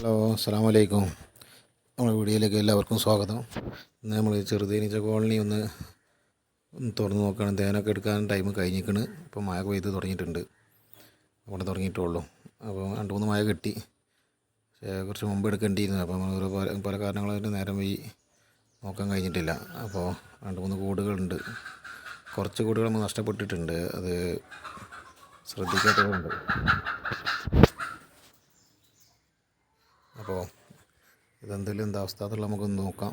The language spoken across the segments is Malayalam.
ഹലോ അസ്സാം വലൈക്കും നമ്മുടെ വീഡിയോയിലേക്ക് എല്ലാവർക്കും സ്വാഗതം. ഇന്ന് നമ്മൾ ചെറുതേനീച്ച കോളനി ഒന്ന് തുറന്ന് നോക്കുകയാണ് തേനൊക്കെ എടുക്കാൻ ടൈം കഴിഞ്ഞിരിക്കണ്. ഇപ്പോൾ മഴ പെയ്ത് തുടങ്ങിയിട്ടുണ്ട്. അവിടെ തുടങ്ങിയിട്ടുള്ളൂ. അപ്പോൾ രണ്ട് മൂന്ന് മഴ കിട്ടി. പക്ഷേ കുറച്ച് മുമ്പ് എടുക്കേണ്ടിയിരുന്നു. അപ്പോൾ നമ്മൾ ഓരോ പല പല കാരണങ്ങളായിട്ട് നേരം പോയി നോക്കാൻ കഴിഞ്ഞിട്ടില്ല. അപ്പോൾ രണ്ട് മൂന്ന് കൂടുകളുണ്ട്. കുറച്ച് കൂടുകൾ നമ്മൾ നഷ്ടപ്പെട്ടിട്ടുണ്ട്. അത് ശ്രദ്ധിക്കാത്തതുണ്ട് അപ്പോൾ ഇതെന്തെങ്കിലും എന്താ അവസ്ഥ എന്നുള്ളത് നമുക്കൊന്ന് നോക്കാം.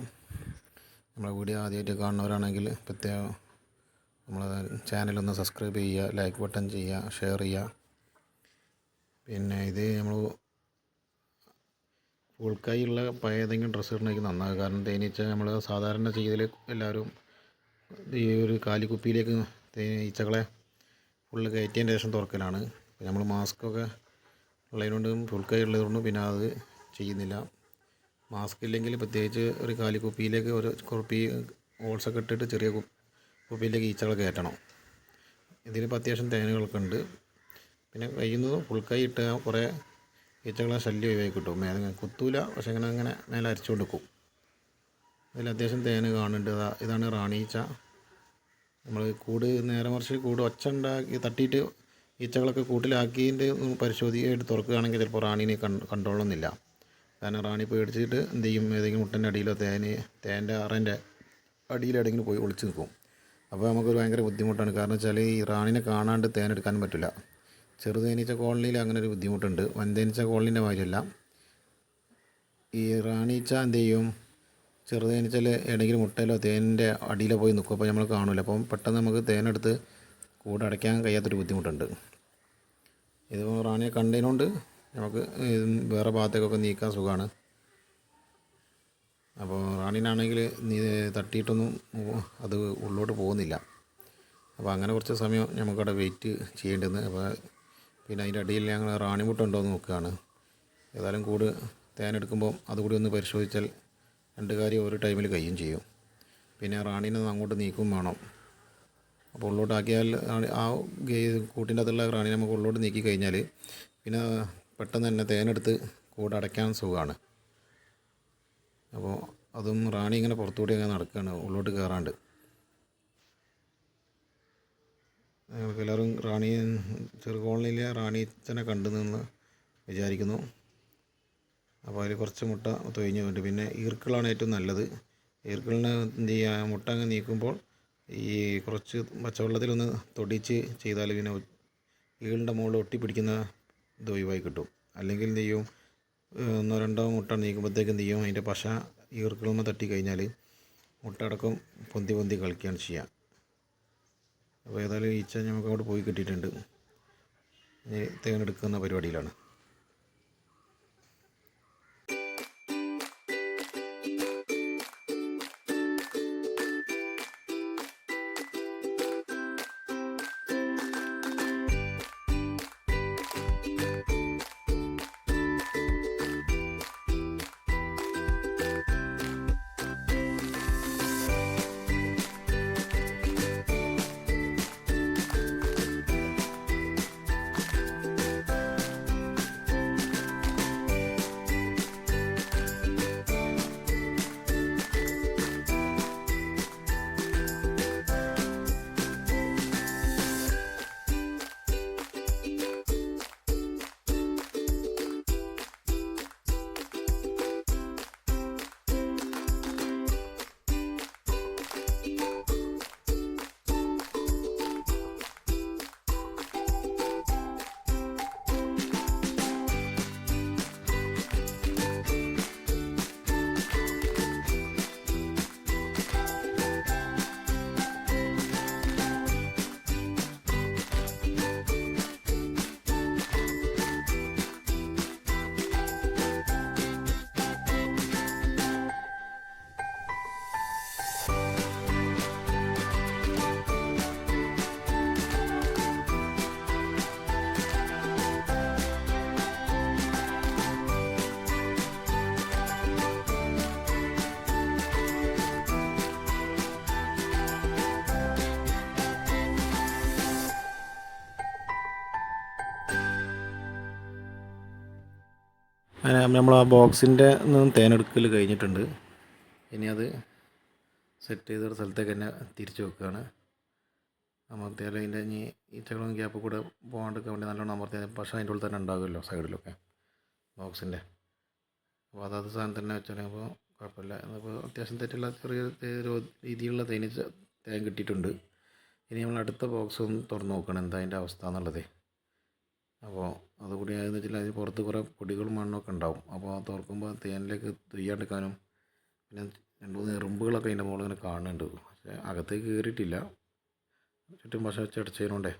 നമ്മളെ വീഡിയോ ആദ്യമായിട്ട് കാണുന്നവരാണെങ്കിൽ പ്രത്യേകം നമ്മളെ ചാനലൊന്ന് സബ്സ്ക്രൈബ് ചെയ്യുക ലൈക്ക് ബട്ടൺ ചെയ്യുക ഷെയർ ചെയ്യുക. പിന്നെ ഇത് നമ്മൾ ഫുൾ പഴയ ഏതെങ്കിലും ഡ്രസ്സ് ഇടണമെങ്കിൽ നന്നാകും. കാരണം തേനീച്ച നമ്മൾ സാധാരണ ചെയ്തതിൽ എല്ലാവരും ഈ ഒരു കാലിക്കുപ്പിയിലേക്ക് തേനീച്ചകളെ ഫുള്ള് കയറ്റിയതിന് ശേഷം തുറക്കലാണ്. നമ്മൾ മാസ്കൊക്കെ ഒക്കെ ഫുൾ കൈ ഉള്ളതുകൊണ്ട് പിന്നെ അത് ചെയ്യുന്നില്ല. മാസ്ക് ഇല്ലെങ്കിൽ പ്രത്യേകിച്ച് ഒരു കാലിക്കുപ്പിയിലേക്ക് ഒരു കുപ്പി ഹോൾസൊക്കെ ഇട്ടിട്ട് ചെറിയ കുപ്പിയിലേക്ക് ഈച്ചകൾ കയറ്റണം. ഇതിലിപ്പോൾ അത്യാവശ്യം തേനുകളൊക്കെ ഉണ്ട്. പിന്നെ കഴിയുന്നതും ഫുൾ കൈ ഇട്ട് കുറേ ഈച്ചകളെ ശല്യം ഒഴിവാക്കി കിട്ടും. മേലെ കുത്തൂല പക്ഷെ ഇങ്ങനെ അങ്ങനെ മേലെ അരച്ചു കൊടുക്കും അതിൽ അത്യാവശ്യം തേന് കാണുന്നുണ്ട്. അതാ ഇതാണ് റാണീച്ച നമ്മൾ കൂട് നേരെ മറിച്ച് കൂട് ഒച്ച ഉണ്ടാക്കി തട്ടിയിട്ട് ഈച്ചകളൊക്കെ കൂട്ടിലാക്കിയിട്ട് പരിശോധിക്കായിട്ട് തുറക്കുകയാണെങ്കിൽ ചിലപ്പോൾ റാണീനെ കണ്ട് കണ്ടോളുന്നില്ല കാരണം റാണി പേടിച്ചിട്ട് എന്ത് ചെയ്യും? ഏതെങ്കിലും മുട്ടന്റെ അടിയിലോ തേന് തേന്റെ അറേന്റെ അടിയിലെവിടെയെങ്കിലും പോയി ഒളിച്ച് നിൽക്കും. അപ്പോൾ നമുക്കൊരു ഭയങ്കര ബുദ്ധിമുട്ടാണ്. കാരണം വെച്ചാൽ ഈ റാണിനെ കാണാണ്ട് തേനെടുക്കാൻ പറ്റില്ല. ചെറുതേനീച്ച കോളനിയിൽ അങ്ങനെ ഒരു ബുദ്ധിമുട്ടുണ്ട്. വൻതേനീച്ച കോളനീന്റെ മാതിരിയല്ല ഈ റാണീച്ച എന്ത് ചെയ്യും? ചെറുതേനീച്ചയിൽ ഏതെങ്കിലും മുട്ടയിലോ തേനിന്റെ അടിയിലോ പോയി നിൽക്കും. അപ്പോൾ നമ്മൾ കാണില്ല അപ്പം പെട്ടെന്ന് നമുക്ക് തേനെടുത്ത് കൂടെ അടയ്ക്കാൻ കഴിയാത്തൊരു ബുദ്ധിമുട്ടുണ്ട്. ഇത് റാണിയെ കണ്ടതിനോണ്ട് നമുക്ക് വേറെ ഭാഗത്തേക്കൊക്കെ നീക്കാൻ സുഖമാണ് അപ്പോൾ റാണിനാണെങ്കിൽ നീ തട്ടിയിട്ടൊന്നും അത് ഉള്ളോട്ട് പോകുന്നില്ല. അപ്പോൾ അങ്ങനെ കുറച്ച് സമയം നമുക്കവിടെ വെയിറ്റ് ചെയ്യേണ്ടത് അപ്പോൾ പിന്നെ അതിന്റെ അടിയിൽ ഞങ്ങൾ റാണിമുട്ടുണ്ടോ എന്ന് നോക്കുകയാണ്. ഏതായാലും കൂട് തേനെടുക്കുമ്പോൾ അതുകൂടി ഒന്ന് പരിശോധിച്ചാൽ രണ്ട് കാര്യം ഒരു ടൈമിൽ കഴിയും ചെയ്യും. പിന്നെ റാണീനെ അങ്ങോട്ട് നീക്കും വേണം. അപ്പോൾ ഉള്ളോട്ടാക്കിയാൽ ആ കൂട്ടിന്റെ അകത്തുള്ള റാണി നമുക്ക് ഉള്ളോട്ട് നീക്കി കഴിഞ്ഞാൽ പിന്നെ പെട്ടെന്ന് തന്നെ തേനെടുത്ത് കൂടടയ്ക്കാൻ സുഖമാണ്. അപ്പോൾ അതും റാണി ഇങ്ങനെ പുറത്തുകൂടി അങ്ങനെ നടക്കുകയാണ് ഉള്ളോട്ട് കയറാണ്ട്. ഞങ്ങൾക്ക് എല്ലാവരും റാണി ചെറു കോളനിയിലെ റാണീച്ചനെ കണ്ടു നിന്ന് വിചാരിക്കുന്നു. അപ്പോൾ അതിൽ കുറച്ച് മുട്ട തൊഴിഞ്ഞു വേണ്ടി പിന്നെ ഈർക്കിളാണ് ഏറ്റവും നല്ലത്. ഈർക്കിളിനെ എന്ത് ചെയ്യുക മുട്ട അങ്ങ് നീക്കുമ്പോൾ ഈ കുറച്ച് പച്ചവെള്ളത്തിലൊന്ന് തൊടിച്ച് ചെയ്താൽ പിന്നെ ഈളിന്റെ മുകളിൽ ഒട്ടിപ്പിടിക്കുന്ന ഇത് ഒഴിവായി കിട്ടും. അല്ലെങ്കിൽ എന്ത് ചെയ്യും? ഒന്നോ രണ്ടോ മുട്ട നീക്കുമ്പോഴത്തേക്ക് എന്ത് ചെയ്യും? അതിന്റെ പശ ഈർക്കിളുമ്പോൾ തട്ടി കഴിഞ്ഞാൽ മുട്ട അടക്കം പൊന്തി പൊന്തി കളിക്കുകയാണ് ചെയ്യുക അപ്പോൾ ഏതായാലും ഈച്ച നമുക്ക് അവിടെ പോയി കിട്ടിയിട്ടുണ്ട്. തേനെടുക്കുന്ന പരിപാടിയിലാണ്. അങ്ങനെ നമ്മൾ ആ ബോക്സിന്റെ തേനെടുക്കൽ കഴിഞ്ഞിട്ടുണ്ട്. ഇനി അത് സെറ്റ് ചെയ്തൊരു സ്ഥലത്തേക്ക് തന്നെ തിരിച്ചു വെക്കുകയാണ്. അമർത്തിയാലും അതിന്റെ ഇനി ഈച്ചകളും ഗ്യാപ്പ് കൂടെ പോകാണ്ടൊക്കെ വേണ്ടി നല്ലോണം അമർത്തിയാൽ പക്ഷേ അതിന്റെ ഉള്ളിൽ തന്നെ ഉണ്ടാകുമല്ലോ സൈഡിലൊക്കെ ബോക്സിന്റെ അപ്പോൾ അതാത് സാധനം തന്നെ അപ്പോൾ കുഴപ്പമില്ല. അപ്പോൾ അത്യാവശ്യം തെറ്റുള്ള ചെറിയ രീതിയിലുള്ള തേനീച്ച തേൻ കിട്ടിയിട്ടുണ്ട്. ഇനി നമ്മൾ അടുത്ത ബോക്സ് ഒന്ന് തുറന്ന് നോക്കണം എന്താ അതിന്റെ അവസ്ഥ എന്നുള്ളത്. അപ്പോൾ അതുകൂടി ആയെന്ന് വെച്ചാൽ അതിന് പുറത്ത് കുറേ പൊടികളും മണ്ണൊക്കെ ഉണ്ടാവും. അപ്പോൾ അത് തുറക്കുമ്പോൾ തേനിലേക്ക് തുയ്യാണ്ടിക്കാനും പിന്നെ രണ്ട് മൂന്ന് എറുമ്പുകളൊക്കെ അതിന്റെ മുകളിൽ ഇങ്ങനെ കാണുന്നുണ്ട്. പക്ഷേ അകത്തേക്ക് കയറിയിട്ടില്ല. ചുറ്റും പക്ഷേ വെച്ച് അടച്ചതിനോണ്ടേ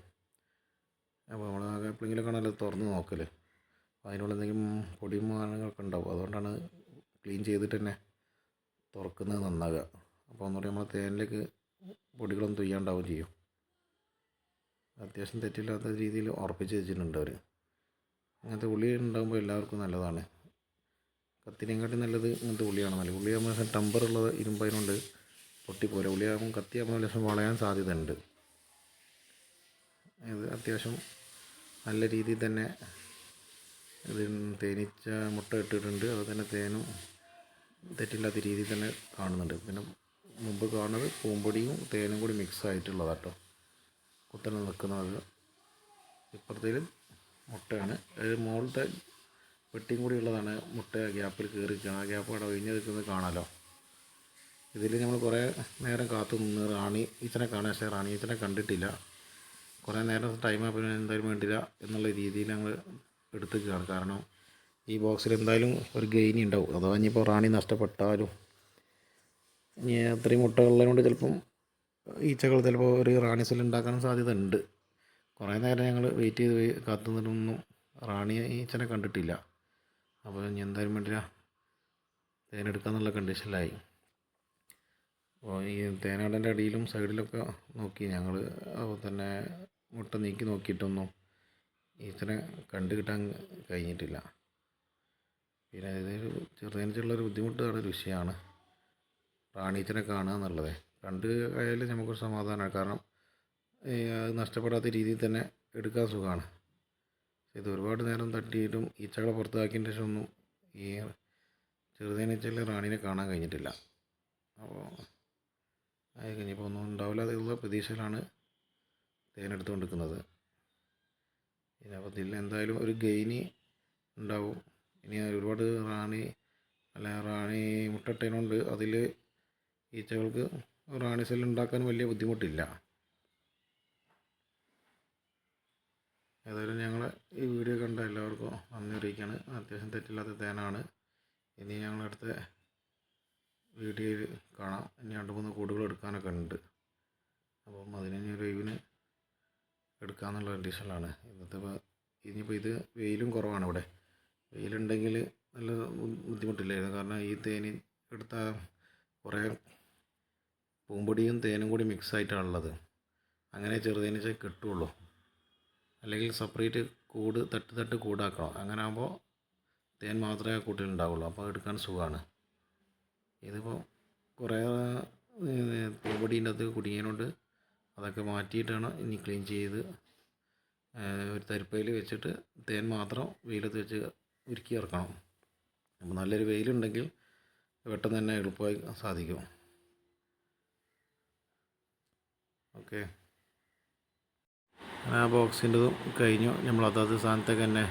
അപ്പോൾ നമ്മൾ ആകെ എപ്പോഴെങ്കിലൊക്കെ ആണല്ലോ തുറന്ന് നോക്കൽ അതിനുള്ള എന്തെങ്കിലും പൊടിയും മാനങ്ങളൊക്കെ ഉണ്ടാവും. അതുകൊണ്ടാണ് ക്ലീൻ ചെയ്തിട്ട് തന്നെ തുറക്കുന്നത് നന്നാകുക അപ്പോൾ ഒന്നുകൂടി നമ്മൾ തേനിലേക്ക് പൊടികളൊന്നും തുയ്യാണ്ടാവും ചെയ്യും. അത്യാവശ്യം തെറ്റില്ലാത്ത രീതിയിൽ ഉറപ്പിച്ച് വെച്ചിട്ടുണ്ട് അവർ അങ്ങനത്തെ ഉള്ളി ഉണ്ടാകുമ്പോൾ എല്ലാവർക്കും നല്ലതാണ്. കത്തിനെക്കാട്ടി നല്ലത് ഇങ്ങനത്തെ ഉള്ളിയാണ് നല്ലത് ഉള്ളി ആകുമ്പോൾ ടമ്പറുള്ളത് ഇരുമ്പതിനുണ്ട് പൊട്ടിപ്പോലെ ഉള്ളിയാകുമ്പോൾ കത്തിയാകുമ്പോൾ ലക്ഷം വളയാൻ സാധ്യതയുണ്ട്. ഇത് അത്യാവശ്യം നല്ല രീതിയിൽ തന്നെ ഇത് തേനീച്ച മുട്ട ഇട്ടിട്ടുണ്ട്. അത് തന്നെ തേനും തെറ്റില്ലാത്ത രീതിയിൽ തന്നെ കാണുന്നുണ്ട്. പിന്നെ മുമ്പ് കാണുന്നത് പൂമ്പൊടിയും തേനും കൂടി മിക്സ് ആയിട്ടുള്ളതാട്ടോ. കുത്തനെ നിൽക്കുന്നത് ഇപ്പുറത്തേലും മുട്ടയാണ്. അതായത് മുകളിലത്തെ വെട്ടിയും കൂടി ഉള്ളതാണ് മുട്ട ഗ്യാപ്പിൽ കയറി ആ ഗ്യാപ്പ് അവിടെ ഒഴിഞ്ഞ് നിൽക്കുന്നത് കാണാമല്ലോ ഇതിൽ നമ്മൾ കുറേ നേരം കാത്തു നിന്ന് റാണി ഈച്ചനെ കാണാൻ പക്ഷേ റാണി ഈച്ചനെ കണ്ടിട്ടില്ല. കുറേ നേരം ടൈം ആയപ്പോൾ എന്തായാലും വേണ്ടില്ല എന്നുള്ള രീതിയിൽ ഞങ്ങൾ എടുത്തിരിക്കുകയാണ്. കാരണം ഈ ബോക്സിൽ എന്തായാലും ഒരു ഗെയിനി ഉണ്ടാവും. അഥവാ ഇനിയിപ്പോൾ റാണി നഷ്ടപ്പെട്ടാലും ഇനി അത്രയും മുട്ടകളുള്ളതുകൊണ്ട് ചിലപ്പം ഈച്ചകൾ ചിലപ്പോൾ ഒരു റാണി സെൽ ഉണ്ടാക്കാനും സാധ്യത ഉണ്ട് കുറേ നേരം ഞങ്ങൾ വെയിറ്റ് ചെയ്ത് കാത്തു നിന്നൊന്നും റാണി ഈച്ചനെ കണ്ടിട്ടില്ല. അപ്പോൾ ഇനി എന്തായാലും വേണ്ടില്ല തേനെടുക്കാന്നുള്ള കണ്ടീഷനിലായി അപ്പോൾ ഈ തേനാടന്റെ അടിയിലും സൈഡിലൊക്കെ നോക്കി ഞങ്ങൾ തന്നെ മുട്ട നീക്കി നോക്കിയിട്ടൊന്നും ഈച്ചനെ കണ്ടു കിട്ടാൻ കഴിഞ്ഞിട്ടില്ല. പിന്നെ ഇതൊരു ചെറുതേനീച്ചുള്ളൊരു ബുദ്ധിമുട്ടാണ് ഒരു വിഷയമാണ്. റാണീച്ചനെ കാണുക എന്നുള്ളത്. കണ്ട് ആയാലും നമുക്കൊരു സമാധാനമാണ്. കാരണം അത് നഷ്ടപ്പെടാത്ത രീതിയിൽ തന്നെ എടുക്കാൻ സുഖമാണ്. ഇത് ഒരുപാട് നേരം തട്ടിയിട്ടും ഈച്ചകളെ പുറത്താക്കിയതിന് ശേഷം ഒന്നും ഈ ചെറുതേനീച്ചയിലെ റാണീനെ കാണാൻ കഴിഞ്ഞിട്ടില്ല. അപ്പോൾ അത് കഴിഞ്ഞപ്പോൾ ഒന്നും ഉണ്ടാവില്ല എന്നുള്ള പ്രതീക്ഷയിലാണ് തേനെടുത്തുകൊണ്ടിരിക്കുന്നത് അപ്പോൾ ഇതിൽ എന്തായാലും ഒരു ഗെയിനി ഉണ്ടാവും. ഇനി ഒരുപാട് റാണി അല്ല റാണി മുട്ടട്ടേനുണ്ട്. അതിൽ ഈച്ചകൾക്ക് റാണി സെൽ ഉണ്ടാക്കാൻ വലിയ ബുദ്ധിമുട്ടില്ല. ഏതായാലും ഞങ്ങൾ ഈ വീഡിയോ കണ്ട എല്ലാവർക്കും നന്ദി അറിയിക്കുകയാണ് അത്യാവശ്യം തെറ്റില്ലാത്ത തേനാണ്. ഇനി ഞങ്ങളടുത്ത വീഡിയോയിൽ കാണാം. ഇനി രണ്ട് മൂന്ന് കൂടുകൾ എടുക്കാനൊക്കെ ഉണ്ട്. അപ്പം അതിന് ഇനി ഒഴിവിന് എടുക്കാമെന്നുള്ള കണ്ടീഷനിലാണ്. ഇന്നത്തെ ഇനിയിപ്പോൾ ഇത് വെയിലും കുറവാണ് ഇവിടെ. വെയിലുണ്ടെങ്കിൽ നല്ല ബുദ്ധിമുട്ടില്ലായിരുന്നു. കാരണം ഈ തേനി എടുത്താൽ കുറേ പൂമ്പൊടിയും തേനും കൂടി മിക്സ് ആയിട്ടാണുള്ളത്. അങ്ങനെ ചെറുതേനീച്ച കിട്ടുള്ളൂ. അല്ലെങ്കിൽ സെപ്പറേറ്റ് കൂട് തട്ട് തട്ട് കൂടാക്കണം. അങ്ങനെ ആകുമ്പോൾ തേൻ മാത്രമേ ആ കൂട്ടിൽ ഉണ്ടാവുള്ളൂ. അപ്പോൾ എടുക്കാൻ സുഖമാണ് ഇതിപ്പോൾ കുറേ പൂമ്പൊടീന്റെ അകത്ത് കുടുങ്ങിയതുകൊണ്ട് അതൊക്കെ മാറ്റിയിട്ടാണ് ഇനി ക്ലീൻ ചെയ്ത് ഒരു തരിപ്പയിൽ വെച്ചിട്ട് തേൻ മാത്രം വെയിലത്ത് വെച്ച് ഉരുക്കി ഇറക്കണം. അപ്പോൾ നല്ലൊരു വെയിലുണ്ടെങ്കിൽ പെട്ടെന്ന് തന്നെ എളുപ്പമായി സാധിക്കും. ഓക്കെ. ആ ബോക്സിന്റെതും കഴിഞ്ഞു. നമ്മൾ അതാത് സ്ഥാനത്തേക്ക് തന്നെ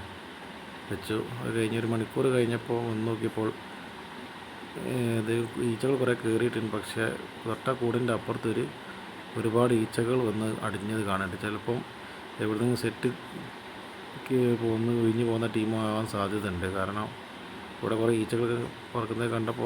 വെച്ചു. അത് കഴിഞ്ഞ് ഒരു മണിക്കൂർ കഴിഞ്ഞപ്പോൾ ഒന്ന് നോക്കിയപ്പോൾ ഇത് ഈച്ചകൾ കുറേ കയറിയിട്ടുണ്ട്. പക്ഷേ തൊട്ട കൂടിന്റെ അപ്പുറത്തൊരു ഒരുപാട് ഈച്ചകൾ വന്ന് അടിഞ്ഞത് കാണുന്നുണ്ട് ചിലപ്പം എവിടെ നിന്ന് സെറ്റ് പോകുന്ന ഒഴിഞ്ഞു പോകുന്ന ടീമാകാൻ സാധ്യതയുണ്ട്. കാരണം ഇവിടെ കുറേ ഈച്ചകൾ പറക്കുന്നത് കണ്ടപ്പോൾ